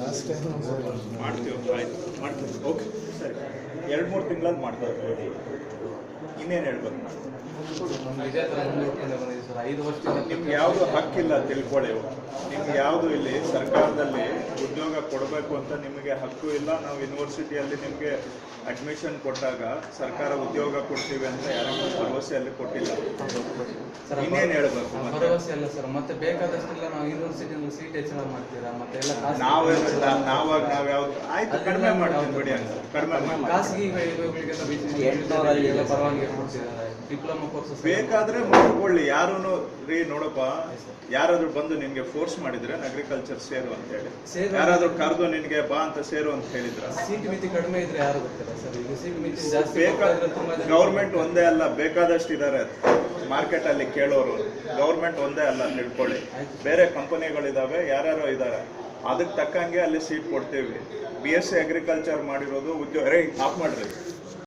Last ಮಾಡ್ತೀವಿ, ಆಯ್ತು. ಮಾಡ್ತೀವಿ. ಓಕೆ ಸರಿ. ಎರಡು ಮೂರು ತಿಂಗಳಲ್ಲಿ ಮಾಡ್ತಾರೆ ಇನ್ನೇನು ಹೇಳ್ಬೇಕು ನಮ್ಗೆ ಯಾವುದು ಹಕ್ಕಿಲ್ಲ ತಿಳ್ಕೊಳ್ಳಿ. ನಿಮ್ಗೆ ಯಾವುದು ಇಲ್ಲಿ ಸರ್ಕಾರದಲ್ಲಿ ಉದ್ಯೋಗ ಕೊಡಬೇಕು ಅಂತ ನಿಮಗೆ ಹಕ್ಕು ಇಲ್ಲ. ನಾವು ಯೂನಿವರ್ಸಿಟಿಯಲ್ಲಿ ನಿಮಗೆ ಅಡ್ಮಿಷನ್ ಕೊಟ್ಟಾಗ ಸರ್ಕಾರ ಉದ್ಯೋಗ ಕೊಡ್ತೀವಿ ಅಂತ ಯಾರಿಗೂ ಭರವಸೆಯಲ್ಲಿ ಕೊಟ್ಟಿಲ್ಲ. ಇನ್ನೇನು ಹೇಳ್ಬೇಕು ಮತ್ತೆ? ಭರವಸೆ ಅಲ್ಲ ಸರ್ ಮತ್ತೆ ಬೇಕಾದಷ್ಟೆಲ್ಲ ನಾವು ಯೂನಿವರ್ಸಿಟಿಯಿಂದ ಸೀಟ್ ಹೆಚ್ಚಳ ಮಾಡ್ತೀರಾ? ಮತ್ತೆ ಎಲ್ಲ ನಾವೇ ನಾವಾಗ ನಾವು ಯಾವ್ದು ಆಯ್ತು ಕಡಿಮೆ ಮಾಡ್ತೀವಿ ಬಿಡಿ ಅಂತ. ಕಡಿಮೆ ಖಾಸಗಿ ಇವುಗಳಿಗೆಲ್ಲ ಬಿ ಎಲ್ಲ ಪರವಾಗಿ ಕೊಡ್ತಿದ್ದಾರೆ ಡಿಪ್ಲೊಮಾ ಕೋರ್ಸಸ್ ಬೇಕಾದ್ರೆ ಮಾಡ್ಕೊಳ್ಳಿ. ಯಾರು ರೀ ನೋಡಪ್ಪ. ಯಾರಾದ್ರೂ ಬಂದು ನಿಮ್ಗೆ ಫೋರ್ಸ್ ಮಾಡಿದ್ರೆ ಅಗ್ರಿಕಲ್ಚರ್ ಸೇರು ಅಂತ ಹೇಳಿ. ಸೇರು- ಯಾರಾದ್ರೂ ಕರೆದು ನಿನ್ಗೆ ಬಾ ಅಂತ ಸೇರು ಅಂತ ಹೇಳಿದ್ರ. ಸೀಟ್ ಮಿತಿ ಕಡಿಮೆ ಇದ್ರೆ ಯಾರು ಗೊತ್ತಿಲ್ಲ ಸರ್? ಈಗ ಸೀಟ್ ಮಿತಿ ಜಾಸ್ತಿ ಬೇಕಾದ ತುಂಬಾ ಜನ- ಗೌರ್ಮೆಂಟ್ ಒಂದೇ ಅಲ್ಲ ಬೇಕಾದಷ್ಟು ಇದ್ದಾರೆ ಮಾರ್ಕೆಟ್ ಅಲ್ಲಿ ಕೇಳೋರು ಗೌರ್ಮೆಂಟ್ ಒಂದೇ ಅಲ್ಲ ತಿಳ್ಕೊಳ್ಳಿ ಬೇರೆ ಕಂಪನಿಗಳಿದಾವೆ, ಯಾರ್ಯಾರೋ ಇದ್ದಾರೆ ಅದಕ್ಕೆ ತಕ್ಕಂಗೆ ಅಲ್ಲಿ ಸೀಟ್ ಕೊಡ್ತೀವಿ. ಬಿ ಎಸ್ ಸಿ ಅಗ್ರಿಕಲ್ಚರ್ ಮಾಡಿರೋದು ಉದ್ಯೋಗ ರೇ ಆಫ್ ಮಾಡ್ರಿ.